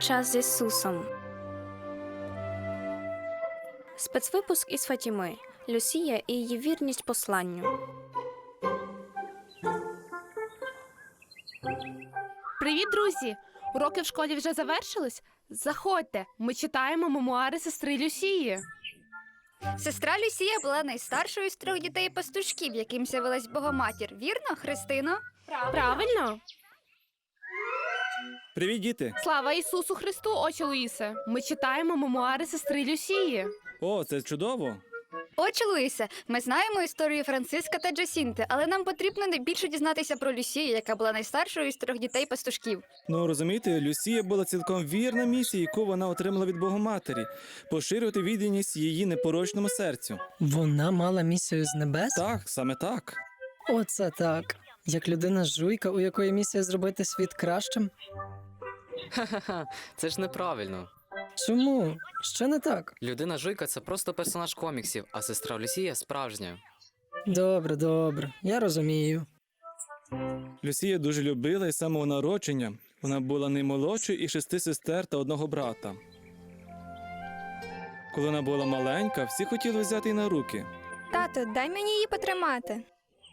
Час з Ісусом. Спецвипуск із Фатіми. Люсія і її вірність посланню. Привіт, друзі! Уроки в школі вже завершились? Заходьте, ми читаємо мемуари сестри Люсії. Сестра Люсія була найстаршою з трьох дітей пастушків, яким з'явилась Богоматір. Вірно, Христино? Правильно? Привіт, діти! Слава Ісусу Христу, отче Луїсе! Ми читаємо мемуари сестри Люсії. О, це чудово! Отче Луїсе, ми знаємо історію Франциска та Джасінти, але нам потрібно найбільше дізнатися про Люсію, яка була найстаршою з трьох дітей пастушків. Ну розумієте, Люсія була цілком вірна місії, яку вона отримала від Богоматері поширювати відданість її непорочному серцю. Вона мала місію з небес? Так, саме так. Оце так. Як людина жуйка, у якої місія зробити світ кращим? Ха-ха-ха, це ж неправильно. Чому? Що не так? Людина Жуйка це просто персонаж коміксів, а сестра Люсія справжня. Добре, добре, я розумію. Люсія дуже любила і самого народження. Вона була наймолодшою із шести сестер та одного брата. Коли вона була маленька, всі хотіли взяти її на руки. Тато, дай мені її потримати.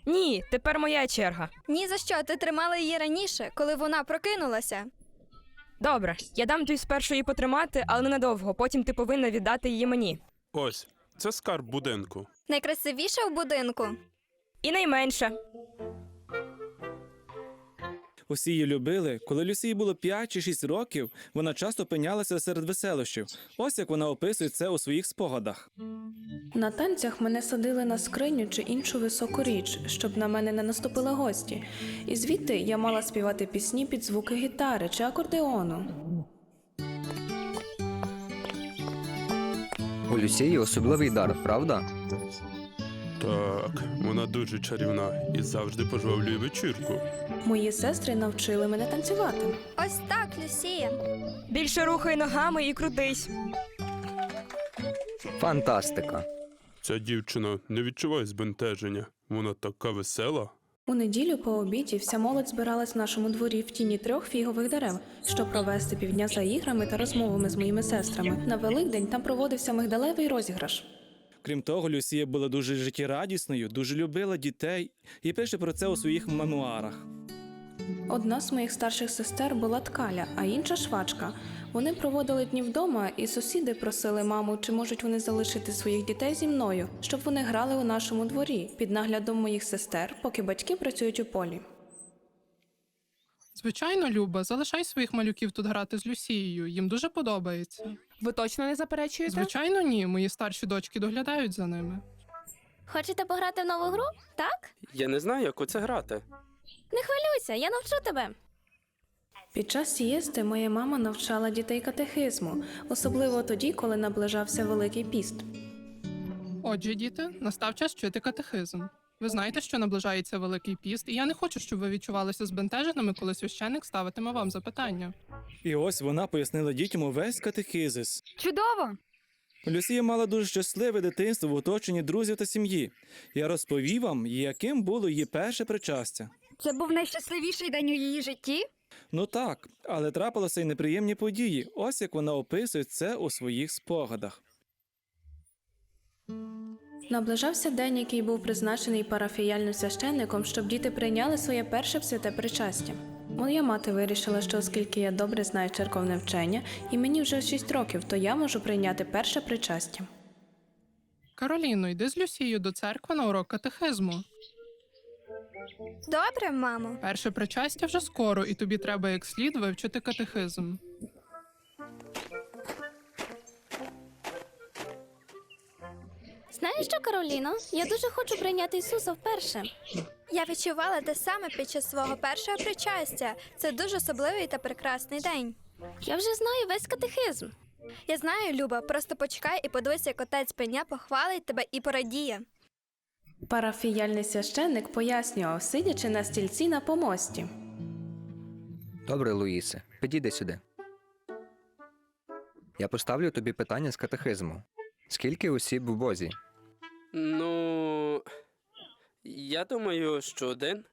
Ні, тепер моя черга. Ні за що, ти тримала її раніше, коли вона прокинулася. Добре, я дам тобі спершу її потримати, але ненадовго. Потім ти повинна віддати її мені. Ось, це скарб будинку. Найкрасивіша в будинку. І найменше. Усі її любили. Коли Люсії було 5 чи 6 років, вона часто опинялася серед веселощів. Ось як вона описує це у своїх спогадах. На танцях мене садили на скриню чи іншу високу річ, щоб на мене не наступили гості. І звідти я мала співати пісні під звуки гітари чи акордеону. У Люсії особливий дар, правда? Так, вона дуже чарівна і завжди пожвавлює вечірку. Мої сестри навчили мене танцювати. Ось так, Люсія. Більше рухай ногами і крутись. Фантастика. Ця дівчина не відчуває збентеження. Вона така весела. У неділю по обіді вся молодь збиралась в нашому дворі в тіні трьох фігових дерев, щоб провести півдня за іграми та розмовами з моїми сестрами. На Великдень там проводився мигдалевий розіграш. Крім того, Люсія була дуже життєрадісною, дуже любила дітей і пише про це у своїх мемуарах. Одна з моїх старших сестер була ткаля, а інша швачка. Вони проводили дні вдома, і сусіди просили маму, чи можуть вони залишити своїх дітей зі мною, щоб вони грали у нашому дворі під наглядом моїх сестер, поки батьки працюють у полі. Звичайно, Люба, залишай своїх малюків тут грати з Люсією. Їм дуже подобається. Ви точно не заперечуєте? Звичайно, ні. Мої старші дочки доглядають за ними. Хочете пограти в нову гру? Так? Я не знаю, як у це грати. Не хвилюйся, я навчу тебе. Під час сієсти моя мама навчала дітей катехизму, особливо тоді, коли наближався Великий піст. Отже, діти, настав час вчити катехизм. Ви знаєте, що наближається Великий піст, і я не хочу, щоб ви відчувалися збентеженими, коли священик ставитиме вам запитання. І ось вона пояснила дітям увесь катехизис. Чудово! Люсія мала дуже щасливе дитинство в оточенні друзів та сім'ї. Я розповів вам, яким було її перше причастя. Це був найщасливіший день у її житті. Ну так, але трапилися й неприємні події. Ось як вона описує це у своїх спогадах. Наближався день, який був призначений парафіяльним священником, щоб діти прийняли своє перше святе причастя. Моя мати вирішила, що оскільки я добре знаю церковне вчення, і мені вже 6 років, то я можу прийняти перше причастя. Кароліно, йди з Люсією до церкви на урок катехизму. Добре, мамо. Перше причастя вже скоро, і тобі треба як слід вивчити катехизм. Знаєш що, Кароліно? Я дуже хочу прийняти Ісуса вперше. Я відчувала те саме під час свого першого причастя. Це дуже особливий та прекрасний день. Я вже знаю весь катехизм. Я знаю, Люба, просто почекай і подивися, як отець пеня похвалить тебе і порадіє. Парафіяльний священник пояснював, сидячи на стільці на помості. Добре, Луїсе, підійди сюди. Я поставлю тобі питання з катехизму. Скільки осіб в Бозі? Ну. Я думаю, що один.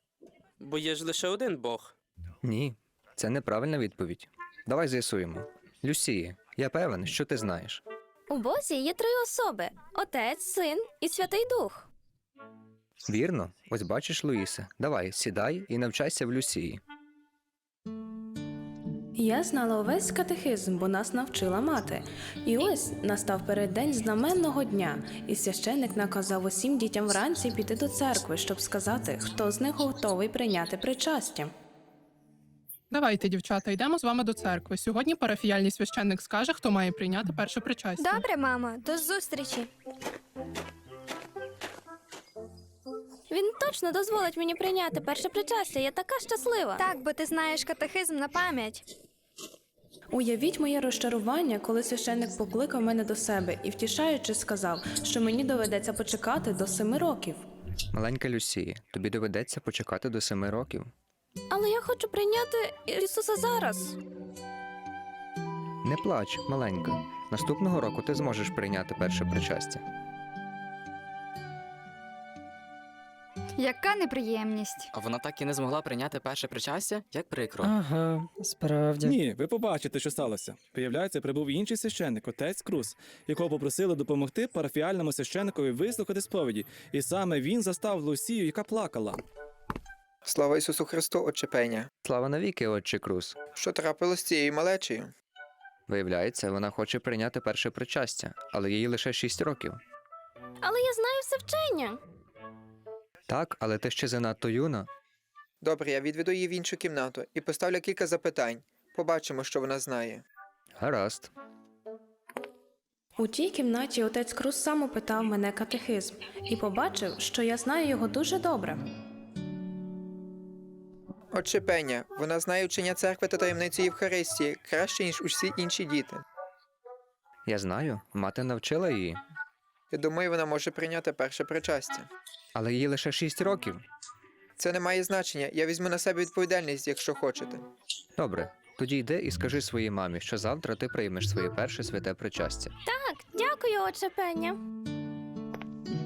Бо є ж лише один Бог. Ні, це неправильна відповідь. Давай з'ясуємо. Люсії, я певен, що ти знаєш. У Бозі є три особи: Отець, Син і Святий Дух. Вірно? Ось бачиш, Луїсе. Давай, сідай і навчайся в Люсії. Я знала увесь катехизм, бо нас навчила мати. І ось настав переддень знаменного дня, і священник наказав усім дітям вранці піти до церкви, щоб сказати, хто з них готовий прийняти причастя. Давайте, дівчата, йдемо з вами до церкви. Сьогодні парафіяльний священник скаже, хто має прийняти перше причастя. Добре, мамо, до зустрічі. Він точно дозволить мені прийняти перше причастя. Я така щаслива. Так, бо ти знаєш катехизм на пам'ять. Уявіть моє розчарування, коли священник покликав мене до себе і, втішаючи, сказав, що мені доведеться почекати до семи років. Маленька Люсії, тобі доведеться почекати до семи років. Але я хочу прийняти Ісуса зараз. Не плач, маленька. Наступного року ти зможеш прийняти перше причастя. Яка неприємність. А вона так і не змогла прийняти перше причастя? Як прикро. Ага, справді. Ні, ви побачите, що сталося. Виявляється, прибув інший священник, отець Крус, якого попросили допомогти парафіальному священникові вислухати сповіді, і саме він застав Лусію, яка плакала. Слава Ісусу Христу, Отче Пеня. Слава навіки, отче Крус. Що трапилось з цією малечею? Виявляється, вона хоче прийняти перше причастя, але їй лише шість років. Але я знаю все вчення. Так, але ти ще занадто юна. Добре, я відведу її в іншу кімнату і поставлю кілька запитань. Побачимо, що вона знає. Гаразд. У тій кімнаті отець Крус сам опитав мене катехизм і побачив, що я знаю його дуже добре. Отче Пеня, вона знає вчення церкви та таємницю Євхаристії краще, ніж усі інші діти. Я знаю, мати навчила її, Я думаю, вона може прийняти перше причастя. Але їй лише шість років. Це не має значення. Я візьму на себе відповідальність, якщо хочете. Добре, тоді йди і скажи своїй мамі, що завтра ти приймеш своє перше святе причастя. Так, дякую, отче Пеня.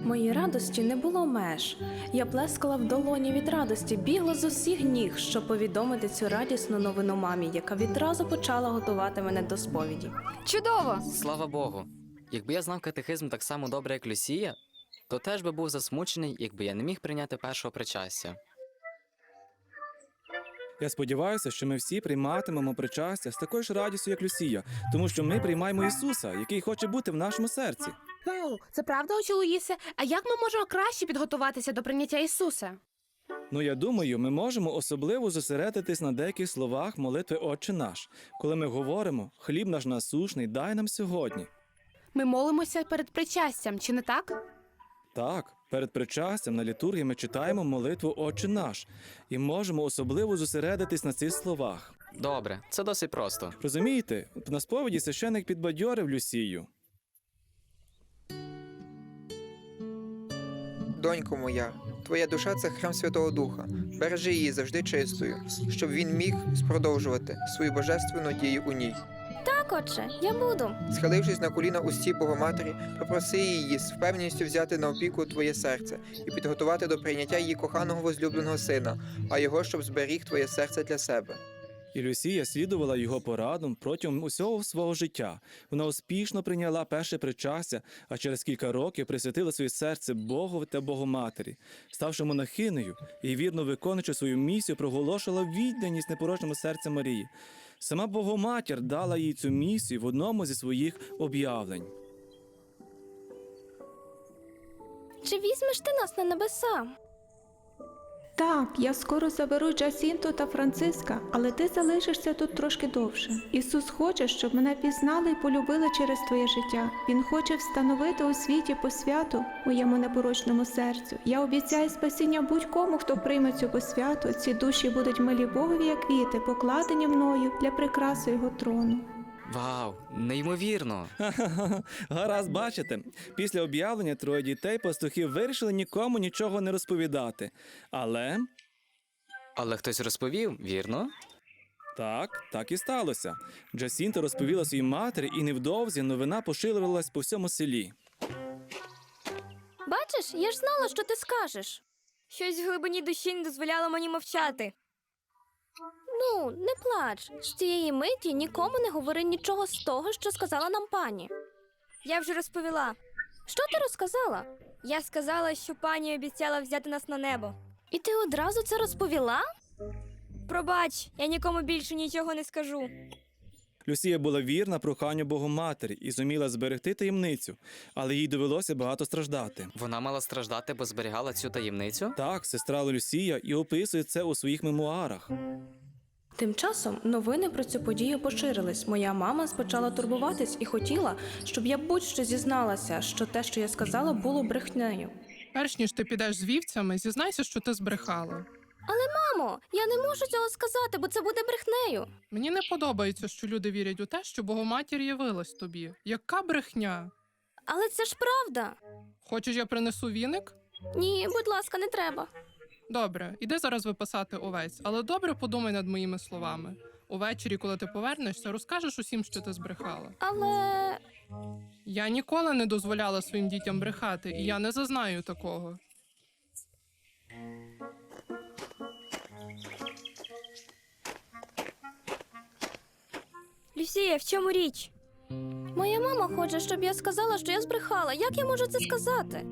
Моїй радості не було меж. Я плескала в долоні від радості, бігла з усіх ніг, щоб повідомити цю радісну новину мамі, яка відразу почала готувати мене до сповіді. Чудово! Слава Богу. Якби я знав катехизм так само добре, як Люсія, то теж би був засмучений, якби я не міг прийняти першого причастя. Я сподіваюся, що ми всі прийматимемо причастя з такою ж радістю, як Люсія, тому що ми приймаємо Ісуса, який хоче бути в нашому серці. Вау, це правда, очі Луїсе? А як ми можемо краще підготуватися до прийняття Ісуса? Ну, я думаю, ми можемо особливо зосередитись на деяких словах молитви Отче наш, коли ми говоримо хліб наш насушний, дай нам сьогодні. Ми молимося перед причастям, чи не так? Так, перед причастям на літургії ми читаємо молитву Отче наш і можемо особливо зосередитись на цих словах. Добре, це досить просто. Розумієте, на сповіді священик підбадьорив Люсію. Донько моя, твоя душа це храм Святого Духа. Бережи її завжди чистою, щоб він міг спродовжувати свою божественну дію у ній. Так, отче, я буду. Схилившись на коліна у стій Богоматері, попроси її з впевненістю взяти на опіку твоє серце і підготувати до прийняття її коханого возлюбленого сина, а його, щоб зберіг твоє серце для себе. І Люсія слідувала його порадам протягом усього свого життя. Вона успішно прийняла перше причастя, а через кілька років присвятила своє серце Богові та Богоматері, ставши монахинею і вірно виконуючи свою місію, проголошувала відданість непорочному серцю Марії. Сама Богоматір дала їй цю місію в одному зі своїх об'явлень. Чи візьмеш ти нас на небеса? Так, я скоро заберу Джасінту та Франциска, але ти залишишся тут трошки довше. Ісус хоче, щоб мене пізнали і полюбили через твоє життя. Він хоче встановити у світі посвяту моєму непорочному серцю. Я обіцяю спасіння будь-кому, хто прийме цю посвяту. Ці душі будуть милі Богові, як квіти, покладені мною для прикраси його трону. Вау, неймовірно. Ха-ха-ха. Гаразд, бачите, після об'явлення троє дітей пастухів вирішили нікому нічого не розповідати. Але Але хтось розповів, вірно? так, так і сталося. Джасінта розповіла своїй матері, і невдовзі новина поширювалась по всьому селі. Бачиш, я ж знала, що ти скажеш. Щось в глибині душі не дозволяло мені мовчати. Ну, не плач. З цієї миті нікому не говори нічого з того, що сказала нам пані. Я вже розповіла. Що ти розказала? Я сказала, що пані обіцяла взяти нас на небо. І ти одразу це розповіла? Пробач, я нікому більше нічого не скажу. Люсія була вірна проханню Богоматері і зуміла зберегти таємницю, але їй довелося багато страждати. Вона мала страждати, бо зберігала цю таємницю? Так, сестра Люсія і описує це у своїх мемуарах. Тим часом новини про цю подію поширились. Моя мама почала турбуватись і хотіла, щоб я будь-що зізналася, що те, що я сказала, було брехнею. Перш ніж ти підеш з вівцями, зізнайся, що ти збрехала. Але, мамо, я не можу цього сказати, бо це буде брехнею. Мені не подобається, що люди вірять у те, що Богоматір явилась тобі. Яка брехня? Але це ж правда. Хочеш, я принесу віник? Ні, будь ласка, не треба. Добре, іди зараз випасати овець, але добре подумай над моїми словами. Увечері, коли ти повернешся, розкажеш усім, що ти збрехала. Але Я ніколи не дозволяла своїм дітям брехати, і я не зазнаю такого. Люсія, в чому річ? моя мама хоче, щоб я сказала, що я збрехала. Як я можу це сказати?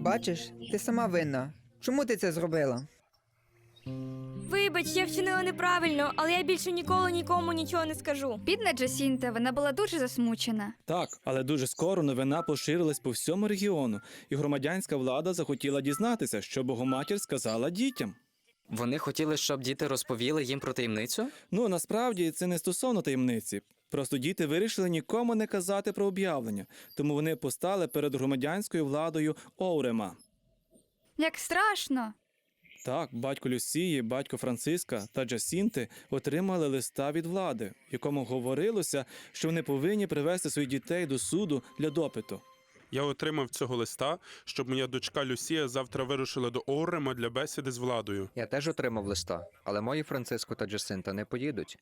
Бачиш, ти сама винна. Чому ти це зробила? Вибач, я вчинила неправильно, але я більше ніколи нікому нічого не скажу. Бідна Джасінта, вона була дуже засмучена. Так, але дуже скоро новина поширилась по всьому регіону, і громадянська влада захотіла дізнатися, що Богоматір сказала дітям. Вони хотіли, щоб діти розповіли їм про таємницю? Ну насправді це не стосовно таємниці. Просто діти вирішили нікому не казати про об'явлення, тому вони постали перед громадянською владою Оурема. Як страшно. Так, батько Люсії, батько Франциска та Джасінти отримали листа від влади, в якому говорилося, що вони повинні привести своїх дітей до суду для допиту. Я отримав цього листа, щоб моя дочка Люсія завтра вирушила до Орема для бесіди з владою. Я теж отримав листа, але мої Франциско та Джасинта не поїдуть.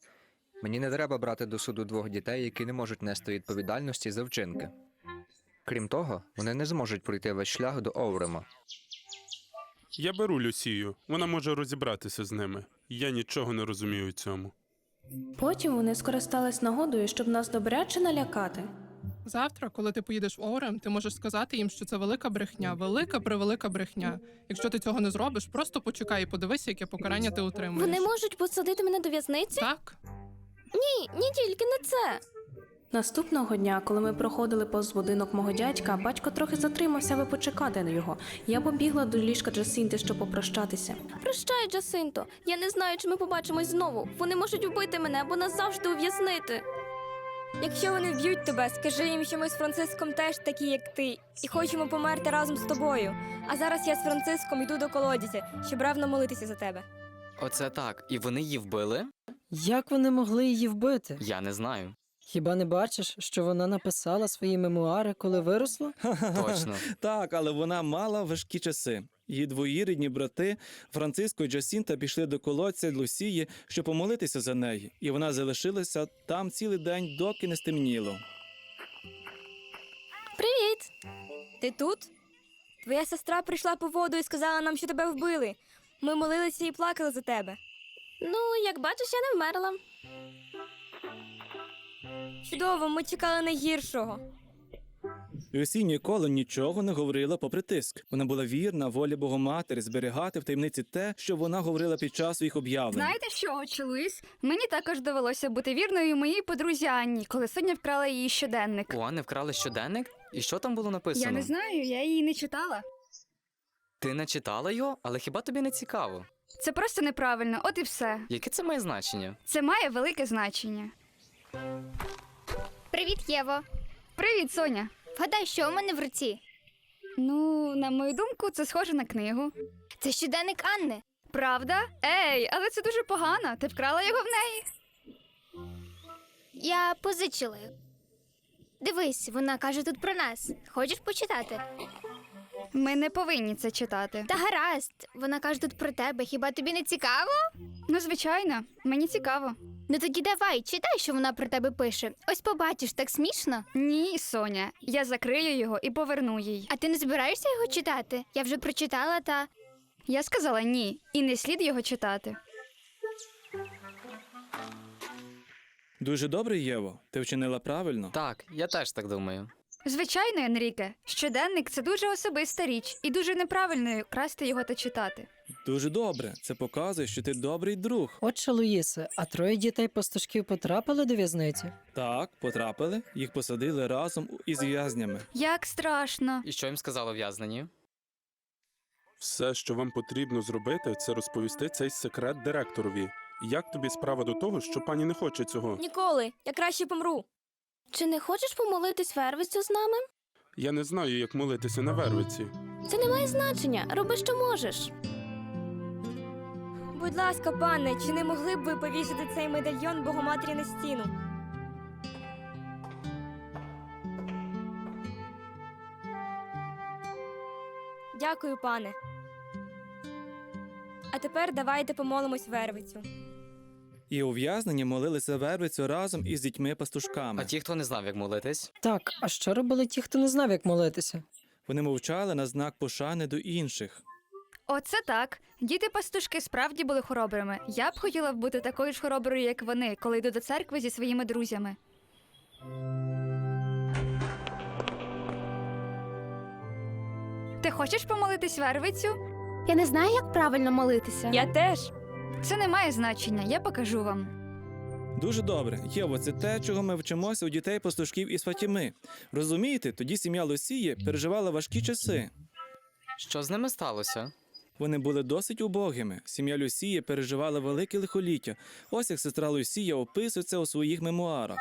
Мені не треба брати до суду двох дітей, які не можуть нести відповідальності за вчинки. Крім того, вони не зможуть пройти весь шлях до Оурема. Я беру Люсію, вона може розібратися з ними. Я нічого не розумію у цьому. Потім вони скористались нагодою, щоб нас добряче налякати. Завтра, коли ти поїдеш в Орем, ти можеш сказати їм, що це велика брехня, велика превелика брехня. Якщо ти цього не зробиш, просто почекай і подивися, яке покарання ти отримаєш. Вони можуть посадити мене до в'язниці? Так, Ні, ні тільки не це. Наступного дня, коли ми проходили повз будинок мого дядька, батько трохи затримався, аби почекати на його. Я побігла до ліжка Джасінти, щоб попрощатися. Прощай, Джасинто. Я не знаю, чи ми побачимось знову. Вони можуть вбити мене або назавжди ув'язнити. Якщо вони вб'ють тебе, скажи їм, що ми з Франциском теж такі, як ти, і хочемо померти разом з тобою. А зараз я з Франциском йду до колодязя, щоб ревно молитися за тебе. Оце так. І вони її вбили? Як вони могли її вбити? Я не знаю. Хіба не бачиш, що вона написала свої мемуари, коли виросла? Точно. Так, але вона мала важкі часи. Її двоюрідні брати Франциско і Джасінта пішли до колодця Лусії, щоб помолитися за неї, і вона залишилася там цілий день, доки не стемніло. Привіт! Ти тут? Твоя сестра прийшла по воду і сказала нам, що тебе вбили. Ми молилися і плакали за тебе. Ну, як бачиш, я не вмерла. Чудово, ми чекали найгіршого. Люсі ніколи нічого не говорила попри тиск. Вона була вірна волі Богоматері зберігати в таємниці те, що вона говорила під час своїх об'явлень. Знаєте що, Луїс? Мені також довелося бути вірною моїй подрузі Анні, коли Соня вкрала її щоденник. У Анни вкрали щоденник? І що там було написано? Я не знаю, я її не читала. Ти не читала його, але хіба тобі не цікаво? Це просто неправильно, от і все. Яке це має значення? Це має велике значення. Привіт, Єво. Привіт, Соня. Вгадай, що у мене в руці? Ну, на мою думку, це схоже на книгу. Це щоденник Анни. Правда? Ей, але це дуже погано. Ти вкрала його в неї. Я позичила. Дивись, вона каже тут про нас. Хочеш почитати? Ми не повинні це читати. Та гаразд, вона каже тут про тебе. Хіба тобі не цікаво? Ну, звичайно, мені цікаво. Ну тоді давай, читай, що вона про тебе пише. Ось побачиш, так смішно. Ні, Соня, я закрию його і поверну їй. А ти не збираєшся його читати? Я вже прочитала та. Я сказала ні, і не слід його читати. Дуже добре, Єво. Ти вчинила правильно. Так, я теж так думаю. Звичайно, Енріке, щоденник це дуже особиста річ, і дуже неправильно красти його та читати. Дуже добре. Це показує, що ти добрий друг. Отче Луїсе, а троє дітей пастушків потрапили до в'язниці? Так, потрапили, їх посадили разом із в'язнями. Як страшно. І що їм сказали в'язнені? Все, що вам потрібно зробити, це розповісти цей секрет директорові. Як тобі справа до того, що пані не хоче цього? Ніколи, я краще помру. Чи не хочеш помолитись вервицю з нами? Я не знаю, як молитися на вервиці. Це не має значення. Роби, що можеш. Будь ласка, пане, чи не могли б ви повісити цей медальйон Богоматері на стіну? Дякую, пане. А тепер давайте помолимось вервицю. І ув'язнені молилися вервицю разом із дітьми-пастушками. А ті, хто не знав, як молитись? Так, а що робили ті, хто не знав, як молитися? Вони мовчали на знак пошани до інших. Оце так. Діти пастушки справді були хоробрими. Я б хотіла б бути такою ж хороброю, як вони, коли йду до церкви зі своїми друзями. Ти хочеш помолитись вервицю? Я не знаю, як правильно молитися. Я теж. Це не має значення, я покажу вам. Дуже добре. Єво, це те, чого ми вчимося у дітей пастушків із Фатіми. Розумієте, тоді сім'я Лусії переживала важкі часи. Що з ними сталося? Вони були досить убогими. Сім'я Люсії переживала велике лихоліття. Ось як сестра Люсія описує це у своїх мемуарах.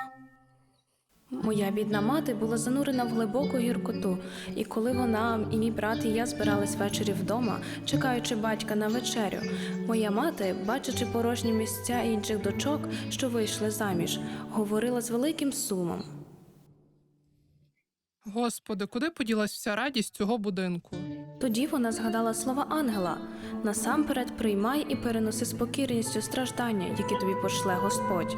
Моя бідна мати була занурена в глибоку гіркоту, і коли вона і мій брат і я збирались ввечері вдома, чекаючи батька на вечерю, моя мати, бачачи порожні місця інших дочок, що вийшли заміж, говорила з великим сумом. Господи, куди поділась вся радість цього будинку? Тоді вона згадала слова ангела: насамперед приймай і переноси з покірністю страждання, які тобі пошле Господь.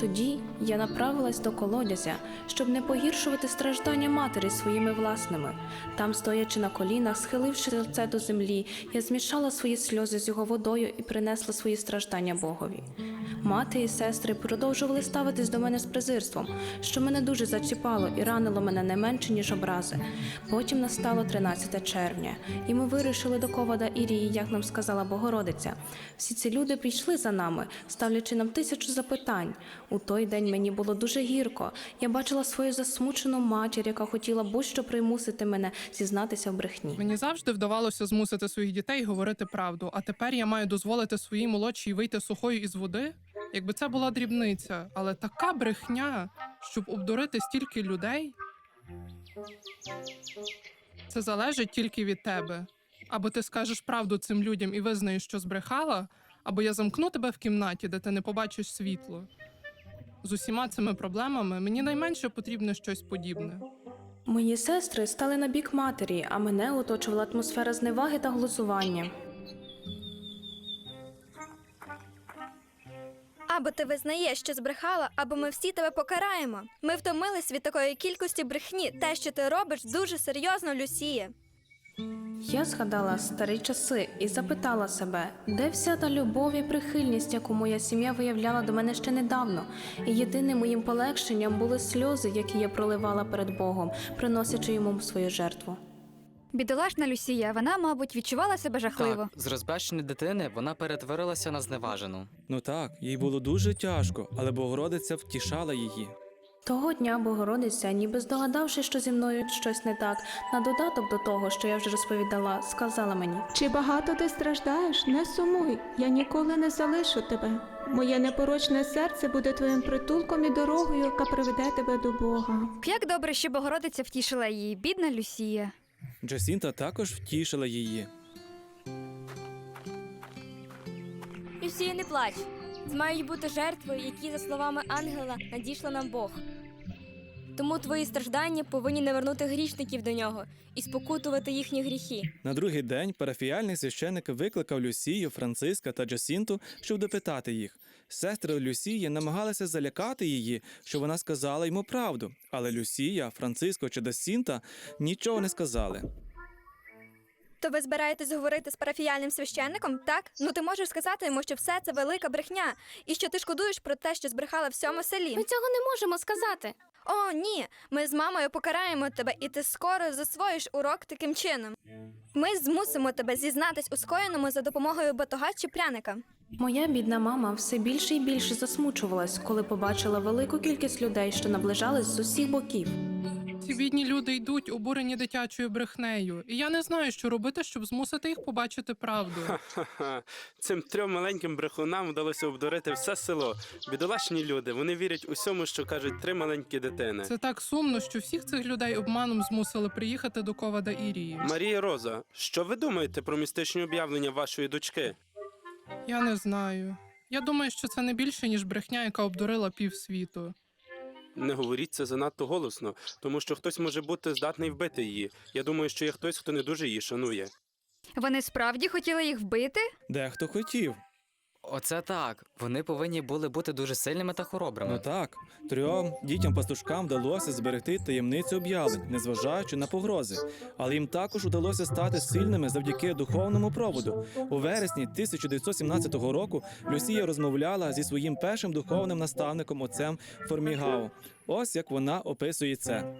Тоді я направилась до колодязя, щоб не погіршувати страждання матері своїми власними. Там, стоячи на колінах, схиливши лице до землі, я змішала свої сльози з його водою і принесла свої страждання Богові. Мати і сестри продовжували ставитись до мене з презирством, що мене дуже зачіпало і ранило мене не менше, ніж образи. Потім настало 13 червня, і ми вирушили до ковада Ірії, як нам сказала Богородиця. Всі ці люди прийшли за нами, ставлячи нам тисячу запитань. У той день мені було дуже гірко. Я бачила свою засмучену матір, яка хотіла будь-що примусити мене зізнатися в брехні. Мені завжди вдавалося змусити своїх дітей говорити правду, а тепер я маю дозволити своїй молодшій вийти сухою із води? Якби це була дрібниця, але така брехня, щоб обдурити стільки людей. Це залежить тільки від тебе. Або ти скажеш правду цим людям і визнаєш, що збрехала, або я замкну тебе в кімнаті, де ти не побачиш світло. З усіма цими проблемами мені найменше потрібне щось подібне. Мої сестри стали на бік матері, а мене оточувала атмосфера зневаги та глузування. Або ти визнаєш, що збрехала, або ми всі тебе покараємо. Ми втомились від такої кількості брехні. Те, що ти робиш, дуже серйозно, Люсія. Я згадала старі часи і запитала себе, де вся та любов і прихильність, яку моя сім'я виявляла до мене ще недавно. І єдиним моїм полегшенням були сльози, які я проливала перед Богом, приносячи йому свою жертву. Бідолашна Люсія, вона, мабуть, відчувала себе жахливо. Так, з розбещеної дитини вона перетворилася на зневажену. Ну так, їй було дуже тяжко, але Богородиця втішала її. Того дня Богородиця, ніби здогадавши, що зі мною щось не так, на додаток до того, що я вже розповідала, сказала мені. Чи багато ти страждаєш? Не сумуй, я ніколи не залишу тебе. Моє непорочне серце буде твоїм притулком і дорогою, яка приведе тебе до Бога. Як добре, що Богородиця втішила її, бідна Люсія. Джасінта також втішила її. Люсія, не плач. Мають бути жертвою, які, за словами ангела, надійшла нам Бог. Тому твої страждання повинні навернути грішників до нього і спокутувати їхні гріхи. На другий день парафіяльний священик викликав Люсію, Франциска та Джасінту, щоб допитати їх. Сестри Люсії намагалися залякати її, щоб вона сказала йому правду, але Люсія, Франциско чи Джасінта нічого не сказали. То ви збираєтесь говорити з парафіяльним священником, так? Ну ти можеш сказати йому, що все це велика брехня, і що ти шкодуєш про те, що збрехала всьому селі. Ми цього не можемо сказати. О, ні. Ми з мамою покараємо тебе, і ти скоро засвоїш урок таким чином. Ми змусимо тебе зізнатись у скоєному за допомогою батога чи пряника. Моя бідна мама все більше і більше засмучувалась, коли побачила велику кількість людей, що наближались з усіх боків. Ці бідні люди йдуть, обурені дитячою брехнею, і я не знаю, що робити, щоб змусити їх побачити правду. Ха-ха. Цим трьом маленьким брехунам вдалося обдурити все село. Бідолашні люди, вони вірять усьому, що кажуть три маленькі дитини. Це так сумно, що всіх цих людей обманом змусили приїхати до Ковада Ірії. Марія Роза, що ви думаєте про містичні об'явлення вашої дочки? Я не знаю. Я думаю, що це не більше, ніж брехня, яка обдурила півсвіту. Не говоріть це занадто голосно, тому що хтось може бути здатний вбити її. Я думаю, що є хтось, хто не дуже її шанує. Вони справді хотіли їх вбити? Дехто хотів. Оце так. Вони повинні були бути дуже сильними та хоробрими. Ну так, трьом дітям-пастушкам вдалося зберегти таємницю об'явлень, незважаючи на погрози. Але їм також удалося стати сильними завдяки духовному проводу. У вересні 1917 року Люсія розмовляла зі своїм першим духовним наставником отцем Формігао. Ось як вона описує це.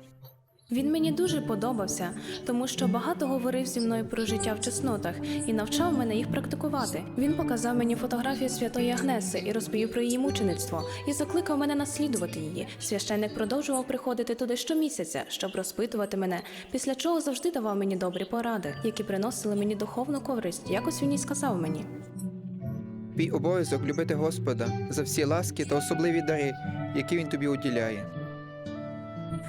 Він мені дуже подобався, тому що багато говорив зі мною про життя в чеснотах і навчав мене їх практикувати. Він показав мені фотографію святої Агнеси і розповів про її мучеництво і закликав мене наслідувати її. Священник продовжував приходити туди щомісяця, щоб розпитувати мене, після чого завжди давав мені добрі поради, які приносили мені духовну користь. Якось він і сказав мені. Твій обов'язок любити Господа за всі ласки та особливі дари, які він тобі уділяє.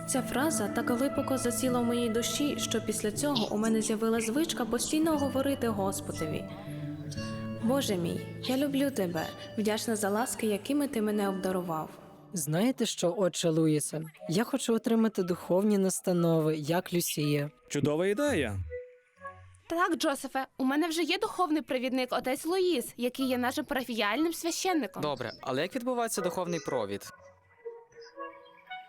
Ця фраза так глибоко засіла в моїй душі, що після цього у мене з'явила звичка постійно говорити Господові. Боже мій, я люблю тебе, вдячна за ласки, якими ти мене обдарував. Знаєте що, отче Луїсе? Я хочу отримати духовні настанови, як Люсія. Чудова ідея. Так, Джозефе, у мене вже є духовний провідник отець Луїс, який є нашим парафіяльним священником. Добре, але як відбувається духовний провід?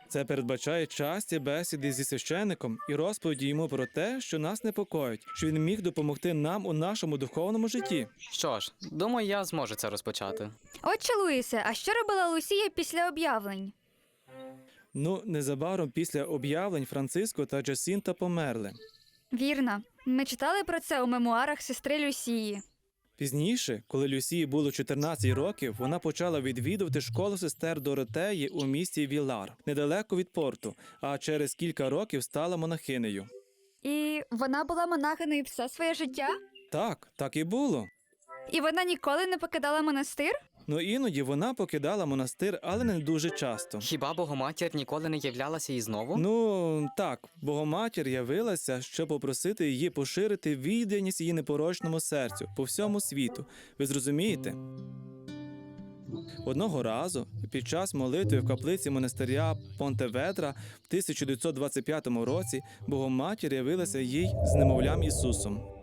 Це передбачає часті бесіди зі священником і розповіді йому про те, що нас непокоїть, що він міг допомогти нам у нашому духовному житті. Що ж, думаю, я зможу це розпочати. Отче Луїсе, а що робила Лусія після об'явлень? Ну, незабаром після об'явлень Франциско та Джасінта померли. Вірно. Ми читали про це у мемуарах сестри Люсії. Пізніше, коли Люсії було 14 років, вона почала відвідувати школу сестер Доротеї у місті Вілар, недалеко від порту, а через кілька років стала монахинею. І вона була монахиною все своє життя? Так, так і було. І вона ніколи не покидала монастир? Ну іноді вона покидала монастир, але не дуже часто. Хіба Богоматір ніколи не являлася і знову? Ну так, Богоматір явилася, щоб попросити її поширити відданість її непорочному серцю по всьому світу. Ви зрозумієте? Одного разу, під час молитви в каплиці монастиря Понтеведра в 1925 році Богоматір явилася їй з немовлям Ісусом.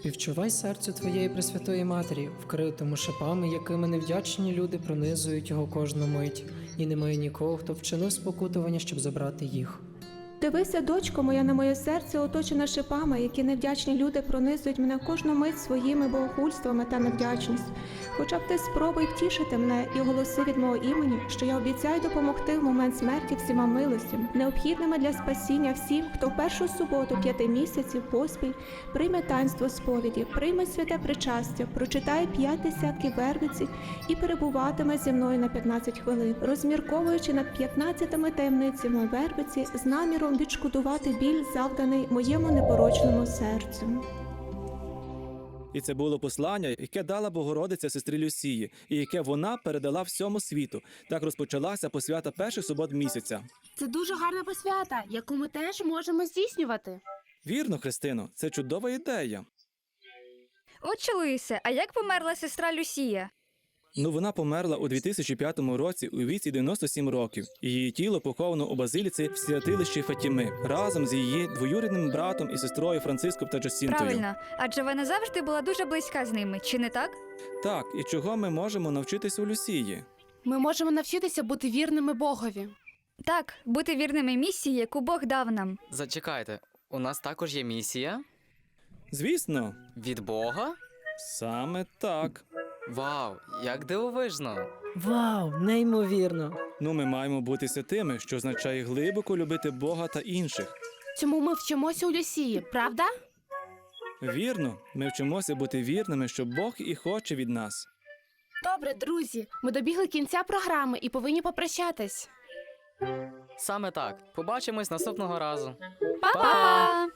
Співчувай серцю твоєї Пресвятої Матері, вкритому шипами, якими невдячні люди пронизують його кожну мить, і немає нікого, хто вчинив спокутування, щоб забрати їх. Дивися, дочко моя, на моє серце оточене шипами, які невдячні люди пронизують мене кожну мить своїми богохульствами та невдячністю. Хоча б ти спробуй втішити мене і оголоси від мого імені, що я обіцяю допомогти в момент смерті всіма милостями, необхідними для спасіння всім, хто в першу суботу п'яти місяців поспіль прийме таїнство сповіді, прийме святе причастя, прочитає п'ять десятків вервиці і перебуватиме зі мною на 15 хвилин, розмірковуючи над 15 таємницями вервиці з наміром відшкодувати біль, завданий моєму непорочному серцю. І це було послання, яке дала Богородиця сестрі Люсії, і яке вона передала всьому світу. Так розпочалася посвята перших субот місяця. Це дуже гарна посвята, яку ми теж можемо здійснювати. Вірно, Христино, це чудова ідея. Отче Луїсе, а як померла сестра Люсія? Ну, вона померла у 2005 році у віці 97 років. Її тіло поховано у базиліці в святилищі Фатіми разом з її двоюрідним братом і сестрою Франциском та Джасінтою. Правильно, адже вона завжди була дуже близька з ними, чи не так? Так, і чого ми можемо навчитися у Люсії? Ми можемо навчитися бути вірними Богові. Так, бути вірними місії, яку Бог дав нам. Зачекайте, у нас також є місія. Звісно, Від Бога? саме так. Вау, як дивовижно! Вау, неймовірно! Ну, ми маємо бути святими, що означає глибоко любити Бога та інших. Цьому ми вчимося у Люсії, правда? Вірно, ми вчимося бути вірними, що Бог і хоче від нас. Добре, друзі, ми добігли кінця програми і повинні попрощатись. Саме так. Побачимось наступного разу. Па-па!